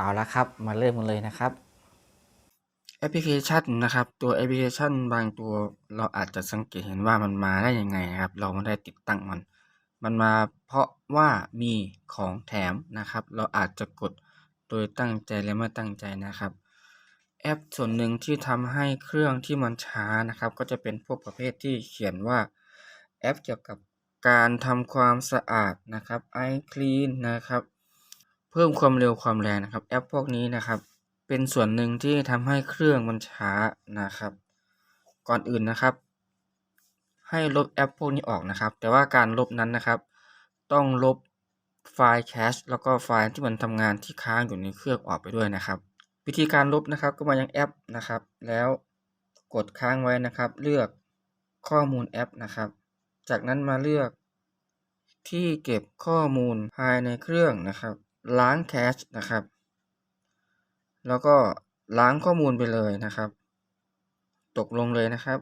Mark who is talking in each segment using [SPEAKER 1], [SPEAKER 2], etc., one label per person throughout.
[SPEAKER 1] เอาละครับ มาเริ่มกันเลยนะครับ แอปพลิเคชันนะครับ ตัวแอปพลิเคชันบางตัวเราอาจจะสังเกตเห็นว่ามันมาได้ยังไงนะครับ เราไม่ได้ติดตั้งมัน มันมาเพราะว่ามีของแถมนะครับ เราอาจจะกดโดยตั้งใจและไม่ตั้งใจนะครับ แอปส่วนหนึ่งที่ทำให้เครื่องที่มันช้านะครับ ก็จะเป็นพวกประเภทที่เขียนว่าแอปเกี่ยวกับการทำความสะอาดนะครับ iClean นะครับ พิ่มความเร็วความแรงนะครับ แอปพวกนี้นะครับ เป็นส่วนหนึ่งที่ทำให้เครื่องมันช้านะครับ ก่อนอื่นนะครับ ให้ลบแอปพวกนี้ออกนะครับ แต่ว่าการลบนั้นนะครับ ต้องลบไฟล์แคชแล้วก็ไฟล์ที่มันทำงานที่ค้างอยู่ในเครื่องออกไปด้วยนะครับ วิธีการลบนะครับก็มายังแอปนะครับ แล้วกดค้างไว้นะครับ เลือกข้อมูลแอปนะครับ จากนั้นมาเลือกที่เก็บข้อมูลภายในเครื่องนะครับ ล้างแคชนะครับ แล้วก็ล้างข้อมูลไปเลยนะครับ ตกลงเลยนะครับ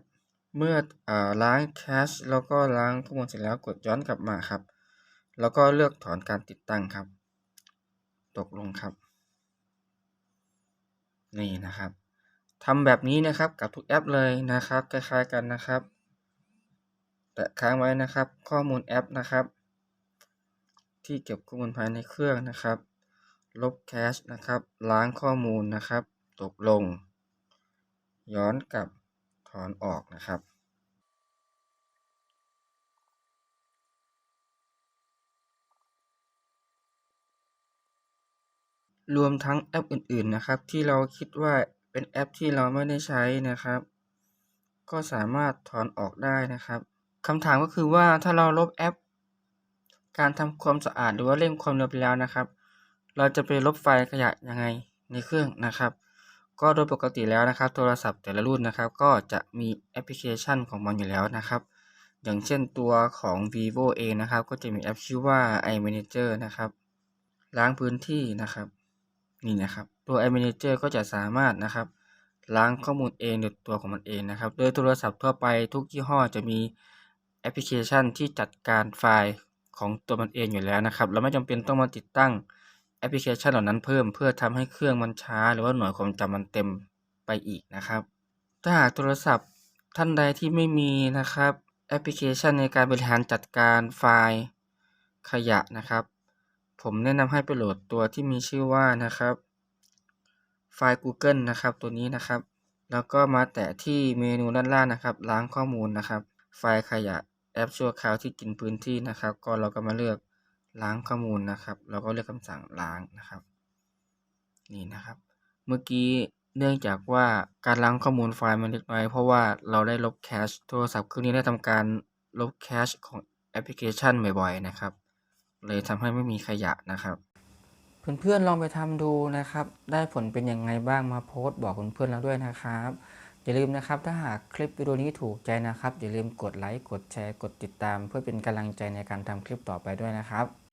[SPEAKER 1] เมื่ออล้างแคชแล้วก็ล้างข้อมูลเสร็จแล้วกดย้อนกลับมาครับ แล้วก็เลือกถอนการติดตั้งครับ ตกลงครับ นี่นะครับทำแบบนี้นะครับกับทุกแอปเลยนะครับ คล้ายๆกันนะครับ แตะค้างไว้นะครับ ข้อมูลแอปนะครับ ที่เก็บข้อมูลภายในเครื่องนะครับ ลบแคชนะครับ ล้างข้อมูลนะครับ ตกลง ย้อนกลับถอนออกนะครับ รวมทั้งแอปอื่นๆนะครับ ที่เราคิดว่าเป็นแอปที่เราไม่ได้ใช้นะครับ ก็สามารถถอนออกได้นะครับคำถามก็คือว่าถ้าเราลบแอป การทำความสะอาดหรือว่าเร่งความเร็วไปแล้วนะครับ เราจะไปลบไฟล์ขยะยังไงในเครื่องนะครับ ก็โดยปกติแล้วนะครับ โทรศัพท์แต่ละรุ่นนะครับ ก็จะมีแอปพลิเคชันของมันอยู่แล้วนะครับ อย่างเช่นตัวของ vivo เองนะครับ ก็จะมีแอปชื่อว่า iManager นะครับ ล้างพื้นที่นะครับนี่นะครับตัว iManager ก็จะสามารถนะครับล้างข้อมูลเองโดยตัวของมันเองนะครับ โดยโทรศัพท์ทั่วไปทุกยี่ห้อจะมีแอปพลิเคชันที่จัดการไฟล์ ของตัวมันเองอยู่แล้วนะครับ เราไม่จำเป็นต้องมาติดตั้งแอปพลิเคชันเหล่านั้นเพิ่ม เพื่อทำให้เครื่องมันช้า หรือว่าหน่วยความจำมันเต็มไปอีกนะครับ ถ้าหากโทรศัพท์ท่านใดที่ไม่มีนะครับ แอปพลิเคชันในการบริหารจัดการไฟล์ขยะนะครับ ผมแนะนำให้ไปโหลดตัวที่มีชื่อว่านะครับ ไฟล์ Google นะครับ ตัวนี้นะครับ แล้วก็มาแตะที่เมนูด้านล่างนะครับ ล้างข้อมูลนะครับ ไฟล์ขยะ แอปชั่วคราวที่กินพื้นที่นะครับ ก็เราก็มาเลือกล้างข้อมูลนะครับแล้วก็เลือกคำสั่งล้างนะครับ นี่นะครับ เมื่อกี้เนื่องจากว่าการล้างข้อมูลไฟล์มันเล็กน้อยเพราะว่าเราได้ลบแคชโทรศัพท์เครื่องนี้ได้ทำการลบแคชของแอปพลิเคชันบ่อยๆนะครับ เลยทำให้ไม่มีขยะนะครับเพื่อนๆลองไปทำดูนะครับ ได้ผลเป็นยังไงบ้างมาโพสต์บอกเพื่อนๆเราด้วยนะครับ อย่าลืมนะครับถ้าหากคลิปวิดีโอนี้ถูกใจนะครับ อย่าลืมกดไลค์กดแชร์กดติดตาม เพื่อเป็นกำลังใจในการทำคลิปต่อไปด้วยนะครับ